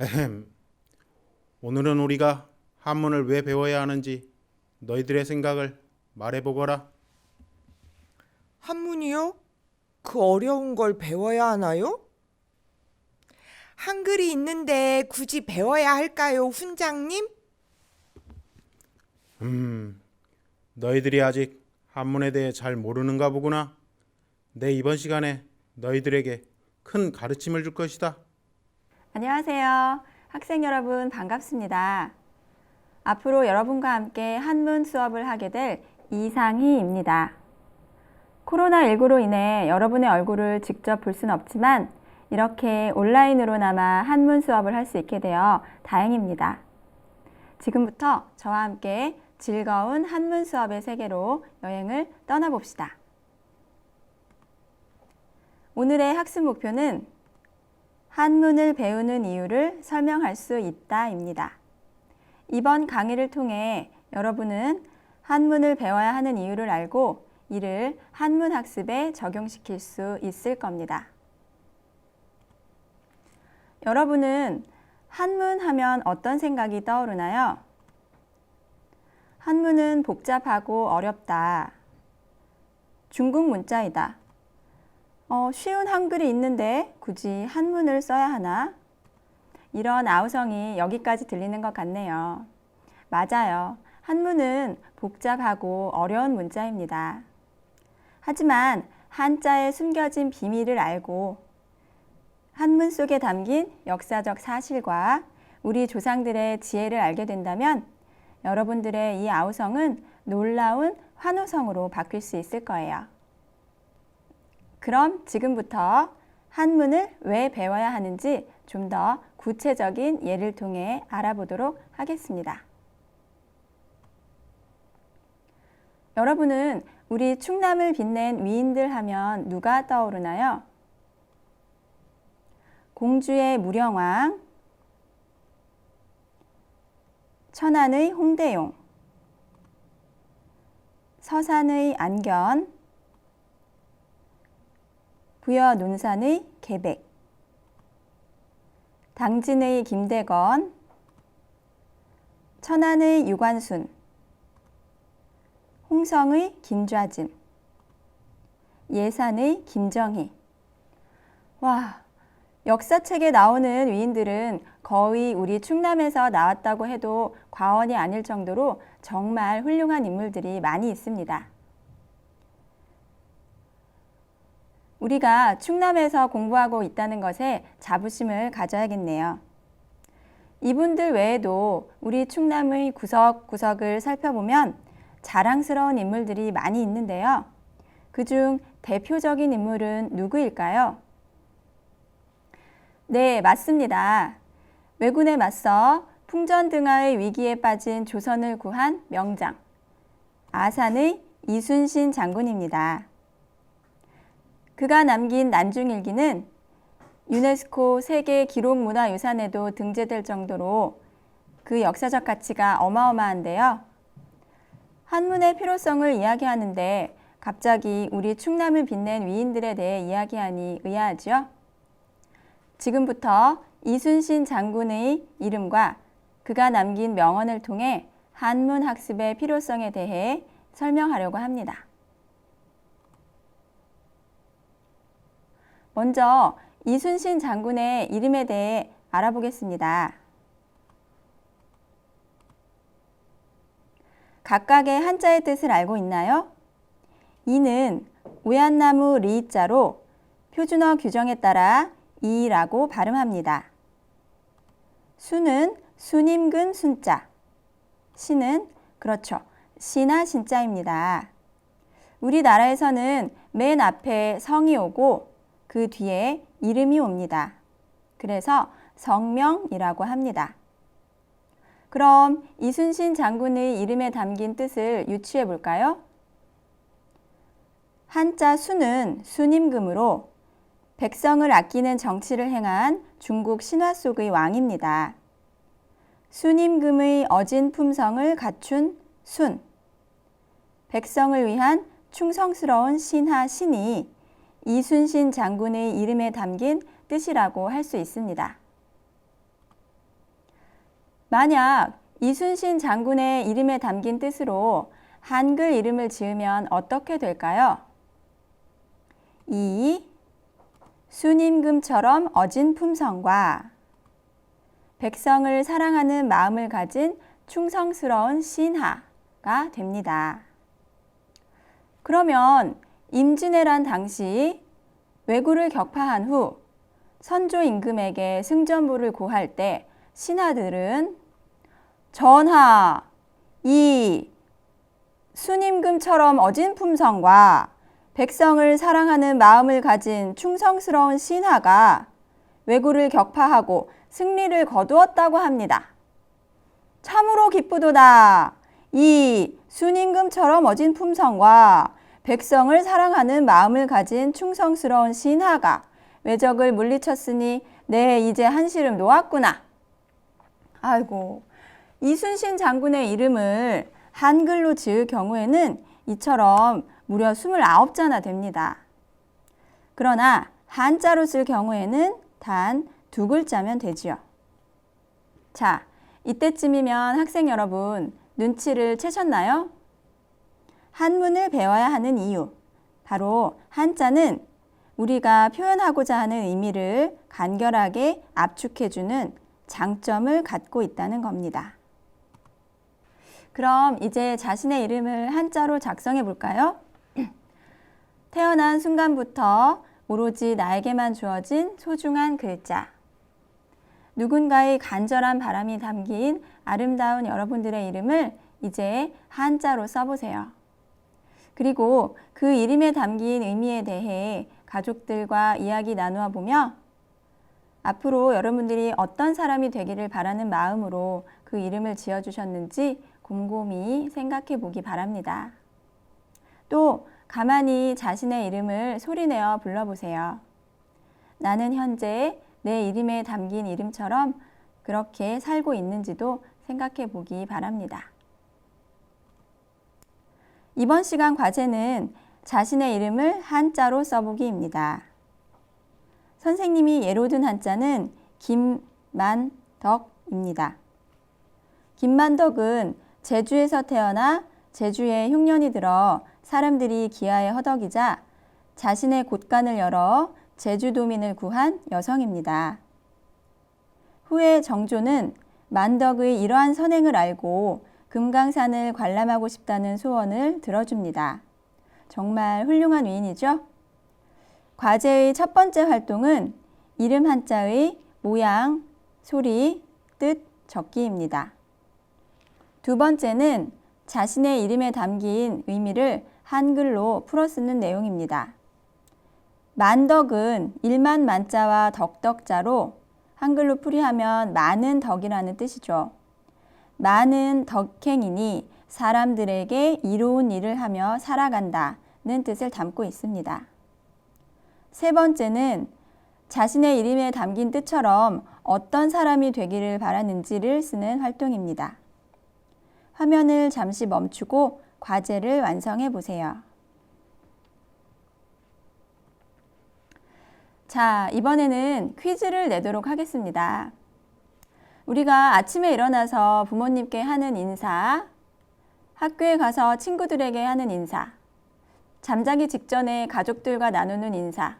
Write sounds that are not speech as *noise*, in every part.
에헴. 오늘은 우리가 한문을 왜 배워야 하는지 너희들의 생각을 말해보거라. 한문이요? 그 어려운 걸 배워야 하나요? 한글이 있는데 굳이 배워야 할까요, 훈장님? 음, 너희들이 아직 한문에 대해 잘 모르는가 보구나. 내 이번 시간에 너희들에게 큰 가르침을 줄 것이다. 안녕하세요. 학생 여러분 반갑습니다. 앞으로 여러분과 함께 한문 수업을 하게 될 이상희입니다. 코로나19로 인해 여러분의 얼굴을 직접 볼 수는 없지만 이렇게 온라인으로나마 한문 수업을 할 수 있게 되어 다행입니다. 지금부터 저와 함께 즐거운 한문 수업의 세계로 여행을 떠나봅시다. 오늘의 학습 목표는 한문을 배우는 이유를 설명할 수 있다입니다. 이번 강의를 통해 여러분은 한문을 배워야 하는 이유를 알고 이를 한문 학습에 적용시킬 수 있을 겁니다. 여러분은 한문 하면 어떤 생각이 떠오르나요? 한문은 복잡하고 어렵다. 중국 문자이다. 어, 쉬운 한글이 있는데 굳이 한문을 써야 하나? 이런 아우성이 여기까지 들리는 것 같네요. 맞아요. 한문은 복잡하고 어려운 문자입니다. 하지만 한자에 숨겨진 비밀을 알고 한문 속에 담긴 역사적 사실과 우리 조상들의 지혜를 알게 된다면 여러분들의 이 아우성은 놀라운 환호성으로 바뀔 수 있을 거예요. 그럼 지금부터 한문을 왜 배워야 하는지 좀 더 구체적인 예를 통해 알아보도록 하겠습니다. 여러분은 우리 충남을 빛낸 위인들 하면 누가 떠오르나요? 공주의 무령왕, 천안의 홍대용, 서산의 안견, 부여 논산의 계백, 당진의 김대건, 천안의 유관순, 홍성의 김좌진, 예산의 김정희. 와, 역사책에 나오는 위인들은 거의 우리 충남에서 나왔다고 해도 과언이 아닐 정도로 정말 훌륭한 인물들이 많이 있습니다. 우리가 충남에서 공부하고 있다는 것에 자부심을 가져야겠네요. 이분들 외에도 우리 충남의 구석구석을 살펴보면 자랑스러운 인물들이 많이 있는데요. 그중 대표적인 인물은 누구일까요? 네, 맞습니다. 왜군에 맞서 풍전등화의 위기에 빠진 조선을 구한 명장, 아산의 이순신 장군입니다. 그가 남긴 난중일기는 유네스코 세계 기록문화유산에도 등재될 정도로 그 역사적 가치가 어마어마한데요. 한문의 필요성을 이야기하는데 갑자기 우리 충남을 빛낸 위인들에 대해 이야기하니 의아하죠? 지금부터 이순신 장군의 이름과 그가 남긴 명언을 통해 한문 학습의 필요성에 대해 설명하려고 합니다. 먼저 이순신 장군의 이름에 대해 알아보겠습니다. 각각의 한자의 뜻을 알고 있나요? 이는 오얏나무 리자로 표준어 규정에 따라 이라고 발음합니다. 수는 수님근 순자, 시는 그렇죠. 시나 신자입니다. 우리나라에서는 맨 앞에 성이 오고 그 뒤에 이름이 옵니다. 그래서 성명이라고 합니다. 그럼 이순신 장군의 이름에 담긴 뜻을 유추해 볼까요? 한자 수는 수님금으로 백성을 아끼는 정치를 행한 중국 신화 속의 왕입니다. 수님금의 어진 품성을 갖춘 순. 백성을 위한 충성스러운 신하 신이 이순신 장군의 이름에 담긴 뜻이라고 할 수 있습니다. 만약 이순신 장군의 이름에 담긴 뜻으로 한글 이름을 지으면 어떻게 될까요? 이 순임금처럼 어진 품성과 백성을 사랑하는 마음을 가진 충성스러운 신하가 됩니다. 그러면 임진왜란 당시 왜구를 격파한 후 선조 임금에게 승전보를 고할 때 신하들은 전하 이 순임금처럼 어진 품성과 백성을 사랑하는 마음을 가진 충성스러운 신하가 왜구를 격파하고 승리를 거두었다고 합니다. 참으로 기쁘도다. 이 순임금처럼 어진 품성과 백성을 사랑하는 마음을 가진 충성스러운 신하가 외적을 물리쳤으니 내 이제 한시름 놓았구나. 아이고, 이순신 장군의 이름을 한글로 지을 경우에는 이처럼 무려 29자나 됩니다. 그러나 한자로 쓸 경우에는 단 두 글자면 되지요. 자, 이때쯤이면 학생 여러분 눈치를 채셨나요? 한문을 배워야 하는 이유. 바로 한자는 우리가 표현하고자 하는 의미를 간결하게 압축해주는 장점을 갖고 있다는 겁니다. 그럼 이제 자신의 이름을 한자로 작성해 볼까요? *clears throat* 태어난 순간부터 오로지 나에게만 주어진 소중한 글자. 누군가의 간절한 바람이 담긴 아름다운 여러분들의 이름을 이제 한자로 써보세요. 그리고 그 이름에 담긴 의미에 대해 가족들과 이야기 나누어 보며 앞으로 여러분들이 어떤 사람이 되기를 바라는 마음으로 그 이름을 지어주셨는지 곰곰이 생각해 보기 바랍니다. 또 가만히 자신의 이름을 소리내어 불러보세요. 나는 현재 내 이름에 담긴 이름처럼 그렇게 살고 있는지도 생각해 보기 바랍니다. 이번 시간 과제는 자신의 이름을 한자로 써보기입니다. 선생님이 예로 든 한자는 김만덕입니다. 김만덕은 제주에서 태어나 제주에 흉년이 들어 사람들이 기아에 허덕이자 자신의 곳간을 열어 제주도민을 구한 여성입니다. 후에 정조는 만덕의 이러한 선행을 알고 금강산을 관람하고 싶다는 소원을 들어줍니다. 정말 훌륭한 위인이죠? 과제의 첫 번째 활동은 이름 한자의 모양, 소리, 뜻 적기입니다. 두 번째는 자신의 이름에 담긴 의미를 한글로 풀어 쓰는 내용입니다. 만덕은 일만 만자와 덕덕자로 한글로 풀이하면 많은 덕이라는 뜻이죠. 많은 덕행이니 사람들에게 이로운 일을 하며 살아간다는 뜻을 담고 있습니다. 세 번째는 자신의 이름에 담긴 뜻처럼 어떤 사람이 되기를 바라는지를 쓰는 활동입니다. 화면을 잠시 멈추고 과제를 완성해 보세요. 자, 이번에는 퀴즈를 내도록 하겠습니다. 우리가 아침에 일어나서 부모님께 하는 인사, 학교에 가서 친구들에게 하는 인사, 잠자기 직전에 가족들과 나누는 인사.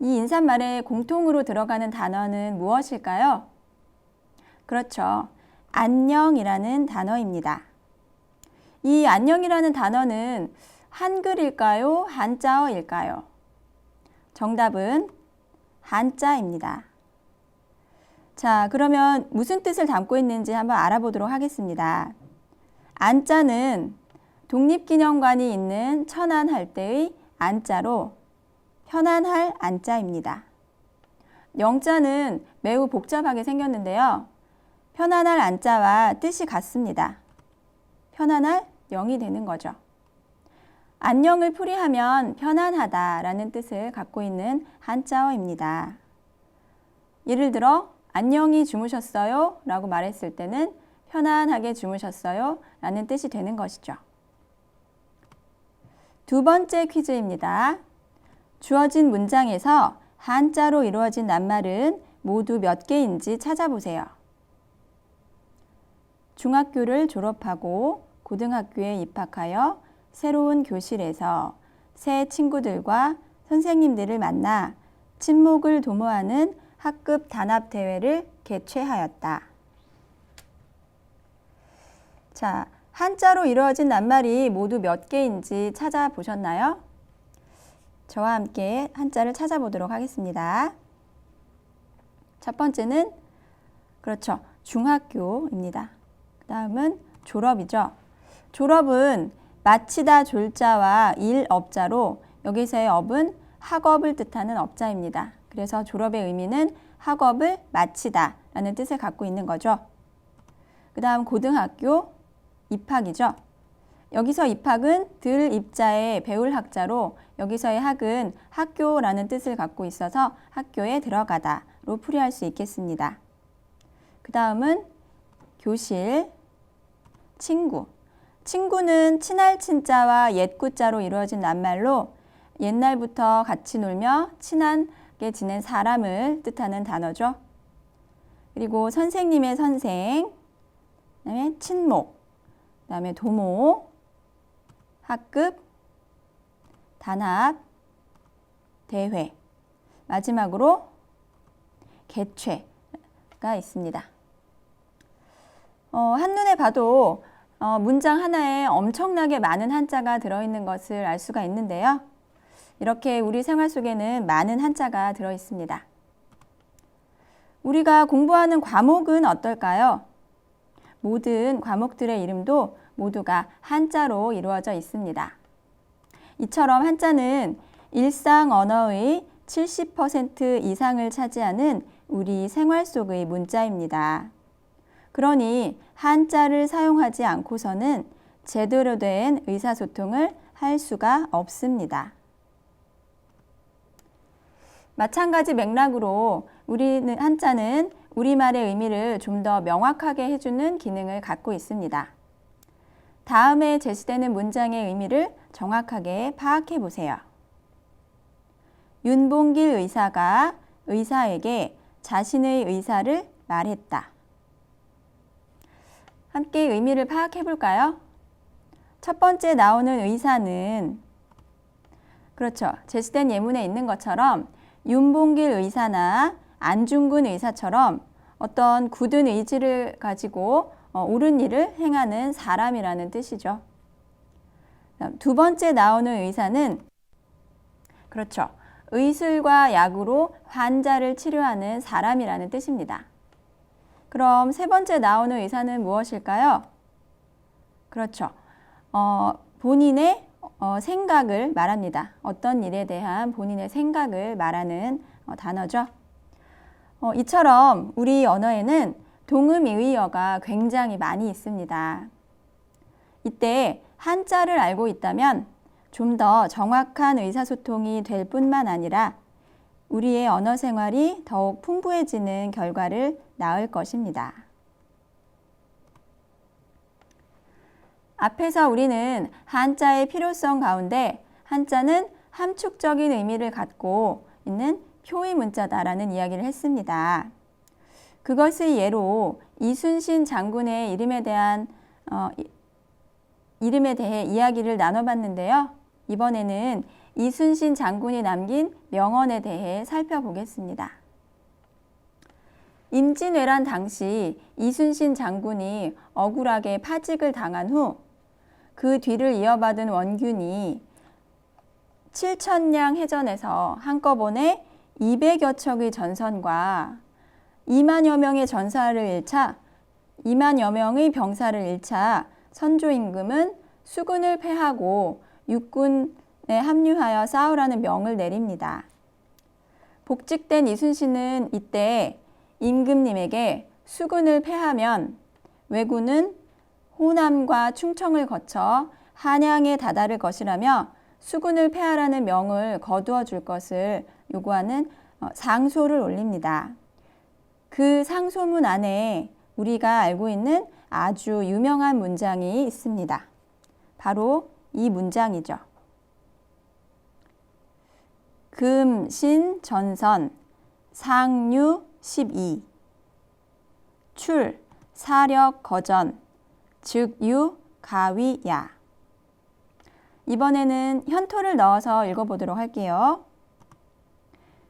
이 인사말에 공통으로 들어가는 단어는 무엇일까요? 그렇죠. 안녕이라는 단어입니다. 이 안녕이라는 단어는 한글일까요? 한자어일까요? 정답은 한자입니다. 자, 그러면 무슨 뜻을 담고 있는지 한번 알아보도록 하겠습니다. 안자는 독립기념관이 있는 천안할 때의 안자로 현안할 안자입니다. 영자는 매우 복잡하게 생겼는데요. 편안할 안자와 뜻이 같습니다. 편안할 영이 되는 거죠. 안녕을 풀이하면 편안하다라는 뜻을 갖고 있는 한자어입니다. 예를 들어 안녕히 주무셨어요? 라고 말했을 때는 편안하게 주무셨어요? 라는 뜻이 되는 것이죠. 두 번째 퀴즈입니다. 주어진 문장에서 한자로 이루어진 낱말은 모두 몇 개인지 찾아보세요. 중학교를 졸업하고 고등학교에 입학하여 새로운 교실에서 새 친구들과 선생님들을 만나 친목을 도모하는 학급 단합 대회를 개최하였다. 자, 한자로 이루어진 낱말이 모두 몇 개인지 찾아보셨나요? 저와 함께 한자를 찾아보도록 하겠습니다. 첫 번째는 그렇죠. 중학교입니다. 그 다음은 졸업이죠. 졸업은 마치다 졸자와 일 업자로 여기서의 업은 학업을 뜻하는 업자입니다. 그래서 졸업의 의미는 학업을 마치다 라는 뜻을 갖고 있는 거죠. 그 다음 고등학교 입학이죠. 여기서 입학은 들 입자의 배울 학자로 여기서의 학은 학교라는 뜻을 갖고 있어서 학교에 들어가다로 풀이할 수 있겠습니다. 그 다음은 교실, 친구. 친구는 친할 친자와 옛 구자로 이루어진 낱말로 옛날부터 같이 놀며 친하게 지낸 사람을 뜻하는 단어죠. 그리고 선생님의 선생, 그다음에 친목, 그다음에 도모, 학급, 단합, 대회, 마지막으로 개최가 있습니다. 어, 한눈에 봐도 어, 문장 하나에 엄청나게 많은 한자가 들어있는 것을 알 수가 있는데요. 이렇게 우리 생활 속에는 많은 한자가 들어 있습니다. 우리가 공부하는 과목은 어떨까요? 모든 과목들의 이름도 모두가 한자로 이루어져 있습니다. 이처럼 한자는 일상 언어의 70% 이상을 차지하는 우리 생활 속의 문자입니다. 그러니 한자를 사용하지 않고서는 제대로 된 의사소통을 할 수가 없습니다. 마찬가지 맥락으로 우리는 한자는 우리말의 의미를 좀 더 명확하게 해주는 기능을 갖고 있습니다. 다음에 제시되는 문장의 의미를 정확하게 파악해 보세요. 윤봉길 의사가 의사에게 자신의 의사를 말했다. 함께 의미를 파악해 볼까요? 첫 번째 나오는 의사는 그렇죠. 제시된 예문에 있는 것처럼 윤봉길 의사나 안중근 의사처럼 어떤 굳은 의지를 가지고 어, 옳은 일을 행하는 사람이라는 뜻이죠. 두 번째 나오는 의사는 그렇죠. 의술과 약으로 환자를 치료하는 사람이라는 뜻입니다. 그럼 세 번째 나오는 의사는 무엇일까요? 그렇죠. 어, 본인의 어, 생각을 말합니다. 어떤 일에 대한 본인의 생각을 말하는 어, 단어죠. 어, 이처럼 우리 언어에는 동음 이의어가 굉장히 많이 있습니다. 이때 한자를 알고 있다면 좀 더 정확한 의사소통이 될 뿐만 아니라 우리의 언어 생활이 더욱 풍부해지는 결과를 낳을 것입니다. 앞에서 우리는 한자의 필요성 가운데 한자는 함축적인 의미를 갖고 있는 표의 문자다라는 이야기를 했습니다. 그것의 예로 이순신 장군의 이름에 대한 어, 이름에 대해 이야기를 나눠봤는데요. 이번에는 이순신 장군이 남긴 명언에 대해 살펴보겠습니다. 임진왜란 당시 이순신 장군이 억울하게 파직을 당한 후 그 뒤를 이어받은 원균이 7천량 해전에서 한꺼번에 200여 척의 전선과 2만여 명의 전사를 잃자 2만여 명의 병사를 잃자 선조 임금은 수군을 패하고 육군에 합류하여 싸우라는 명을 내립니다. 복직된 이순신은 이때 임금님에게 수군을 패하면 왜군은 호남과 충청을 거쳐 한양에 다다를 것이라며 수군을 패하라는 명을 거두어 줄 것을 요구하는 어, 상소를 올립니다. 그 상소문 안에 우리가 알고 있는 아주 유명한 문장이 있습니다. 바로 이 문장이죠. 금, 신, 전선, 상류 12. 출, 사력, 거전, 즉, 유, 가위, 야. 이번에는 현토를 넣어서 읽어보도록 할게요.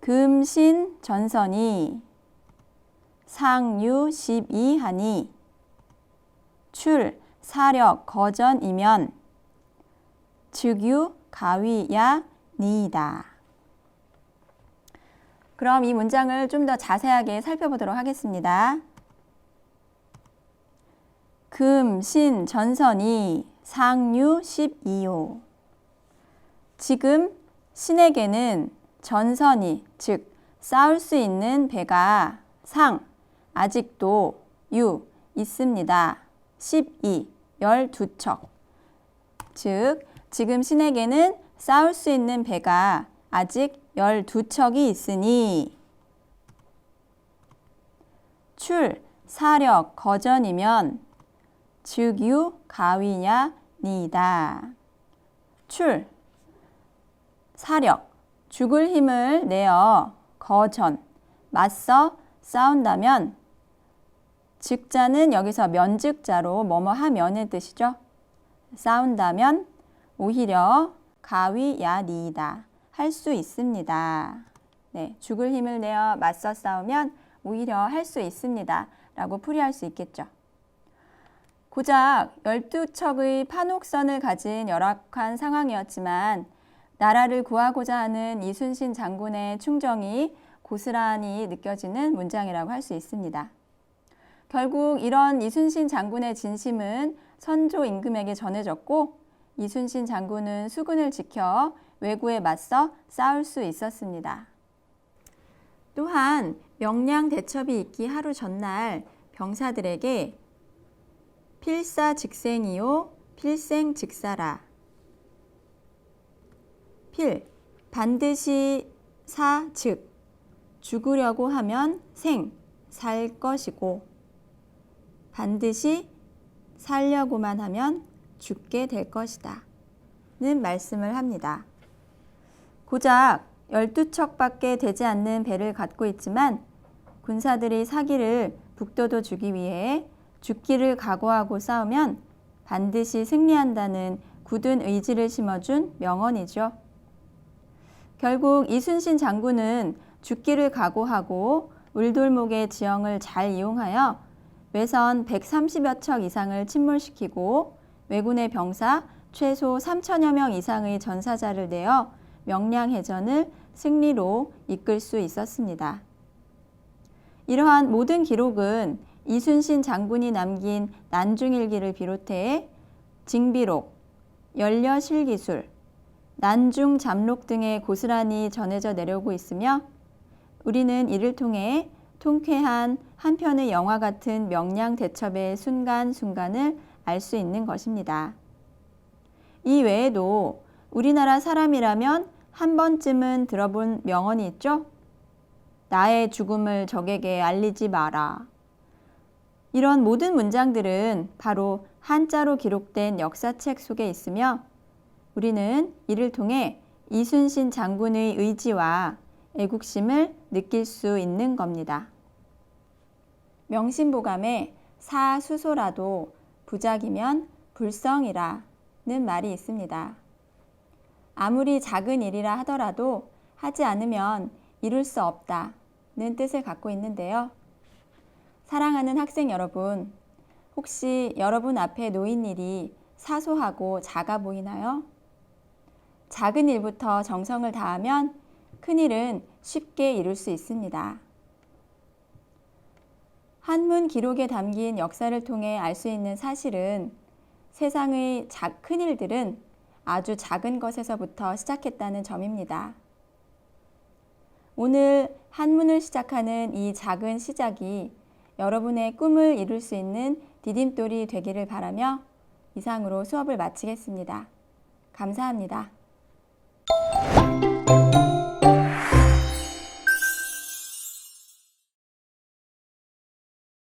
금신 전선이 상유 12하니 출 사력 거전이면 즉유 가위야 니이다. 그럼 이 문장을 좀 더 자세하게 살펴보도록 하겠습니다. 금, 신, 전선이 상유 12호. 지금 신에게는 전선이, 즉, 쌓을 수 있는 배가 상, 아직도 유, 있습니다. 12, 12척. 즉, 지금 신에게는 쌓을 수 있는 배가 아직 12척이 있으니 출, 사력, 거전이면 즉유, 가위냐, 니다. 출, 사력, 죽을 힘을 내어 거전, 맞서 싸운다면 즉자는 여기서 면즉자로 뭐뭐 하면의 뜻이죠. 싸운다면 오히려 가위야니이다 할 수 있습니다. 네, 죽을 힘을 내어 맞서 싸우면 오히려 할 수 있습니다. 라고 풀이할 수 있겠죠. 고작 12척의 판옥선을 가진 열악한 상황이었지만 나라를 구하고자 하는 이순신 장군의 충정이 고스란히 느껴지는 문장이라고 할 수 있습니다. 결국 이런 이순신 장군의 진심은 선조 임금에게 전해졌고 이순신 장군은 수군을 지켜 왜구에 맞서 싸울 수 있었습니다. 또한 명량 대첩이 있기 하루 전날 병사들에게 필사즉생이요 필생즉사라 필 반드시 사 즉 죽으려고 하면 생 살 것이고 반드시 살려고만 하면 죽게 될 것이다. 는 말씀을 합니다. 고작 12척밖에 되지 않는 배를 갖고 있지만 군사들이 사기를 북돋워 주기 위해 죽기를 각오하고 싸우면 반드시 승리한다는 굳은 의지를 심어준 명언이죠. 결국 이순신 장군은 죽기를 각오하고 울돌목의 지형을 잘 이용하여 외선 130여 척 이상을 침몰시키고 왜군의 병사 최소 3천여 명 이상의 전사자를 내어 명량해전을 승리로 이끌 수 있었습니다. 이러한 모든 기록은 이순신 장군이 남긴 난중일기를 비롯해 징비록, 연려실기술, 난중 잠록 등에 고스란히 전해져 내려오고 있으며 우리는 이를 통해 통쾌한 한 편의 영화 같은 명량 대첩의 순간순간을 알 수 있는 것입니다. 이 외에도 우리나라 사람이라면 한 번쯤은 들어본 명언이 있죠? 나의 죽음을 적에게 알리지 마라. 이런 모든 문장들은 바로 한자로 기록된 역사책 속에 있으며 우리는 이를 통해 이순신 장군의 의지와 애국심을 느낄 수 있는 겁니다. 명심보감에 사수소라도 부작이면 불성이라는 말이 있습니다. 아무리 작은 일이라 하더라도 하지 않으면 이룰 수 없다는 뜻을 갖고 있는데요. 사랑하는 학생 여러분, 혹시 여러분 앞에 놓인 일이 사소하고 작아 보이나요? 작은 일부터 정성을 다하면 큰 일은 쉽게 이룰 수 있습니다. 한문 기록에 담긴 역사를 통해 알 수 있는 사실은 세상의 큰 일들은 아주 작은 것에서부터 시작했다는 점입니다. 오늘 한문을 시작하는 이 작은 시작이 여러분의 꿈을 이룰 수 있는 디딤돌이 되기를 바라며 이상으로 수업을 마치겠습니다. 감사합니다.